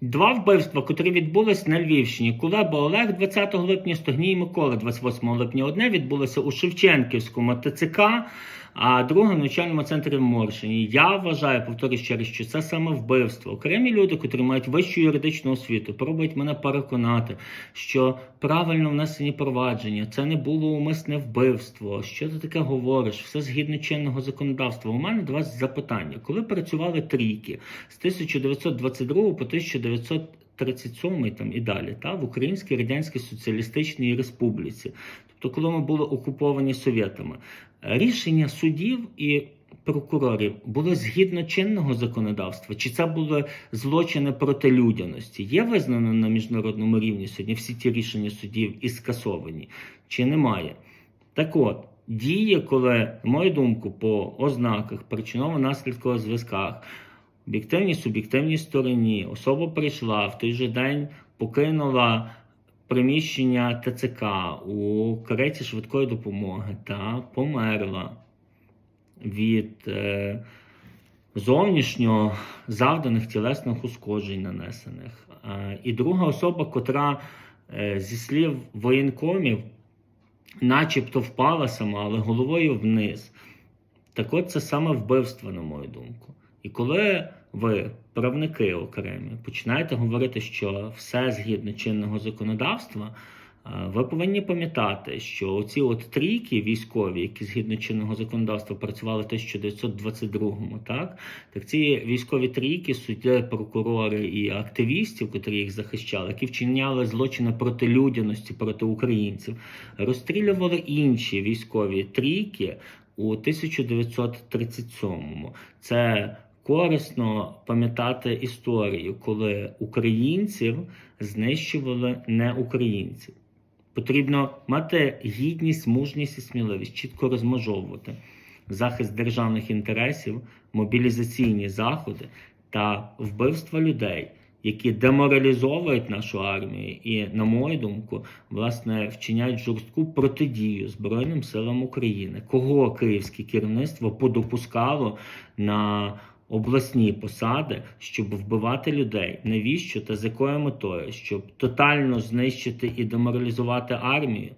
Два вбивства, котрі відбулись на Львівщині. Кулеба Олег 20 липня, Стогній Микола 28 липня. Одне відбулося у Шевченківському ТЦК, а друге в навчальному центрі в Моршині. Я вважаю, повторюю ще раз, що це саме вбивство. Окремі люди, котрі мають вищу юридичну освіту, пробують мене переконати, що правильно внесені провадження, це не було умисне вбивство. Що ти таке говориш? Все згідно чинного законодавства. У мене до вас запитання. Коли працювали трійки з 1922 по 1937 там і далі, та в Українській Радянській Соціалістичній Республіці, тобто, коли ми були окуповані совєтами, рішення судів і прокурорів були згідно чинного законодавства, чи це були злочини проти людяності? Є визнано на міжнародному рівні сьогодні всі ті рішення судів і скасовані, чи немає? Так от, діє, коли, на мою думку, по ознаках, причиново-наслідкових зв'язках, об'єктивній суб'єктивній стороні, особа прийшла в той же день, покинула приміщення ТЦК у кареті швидкої допомоги та померла від е, зовнішньо завданих тілесних ушкоджень нанесених. Е, і друга особа, котра е, зі слів воєнкомів, начебто впала сама, але головою вниз. Так от це саме вбивство, на мою думку. І коли ви, правники окремі, починаєте говорити, що все згідно чинного законодавства, е, ви повинні пам'ятати, що оці от трійки військові, які згідно чинного законодавства працювали в 1922-му, так, так ці військові трійки, судді, прокурори і активістів, котрі їх захищали, які вчиняли злочини проти людяності, проти українців, розстрілювали інші військові трійки у 1937-му. Це корисно пам'ятати історію, коли українців знищували не українців. Потрібно мати гідність, мужність і сміливість, чітко розмежовувати захист державних інтересів, мобілізаційні заходи та вбивства людей, які деморалізовують нашу армію, і, на мою думку, власне, вчиняють жорстку протидію Збройним силам України, кого київське керівництво подопускало на обласні посади, щоб вбивати людей. Навіщо та з якою метою? Щоб тотально знищити і деморалізувати армію.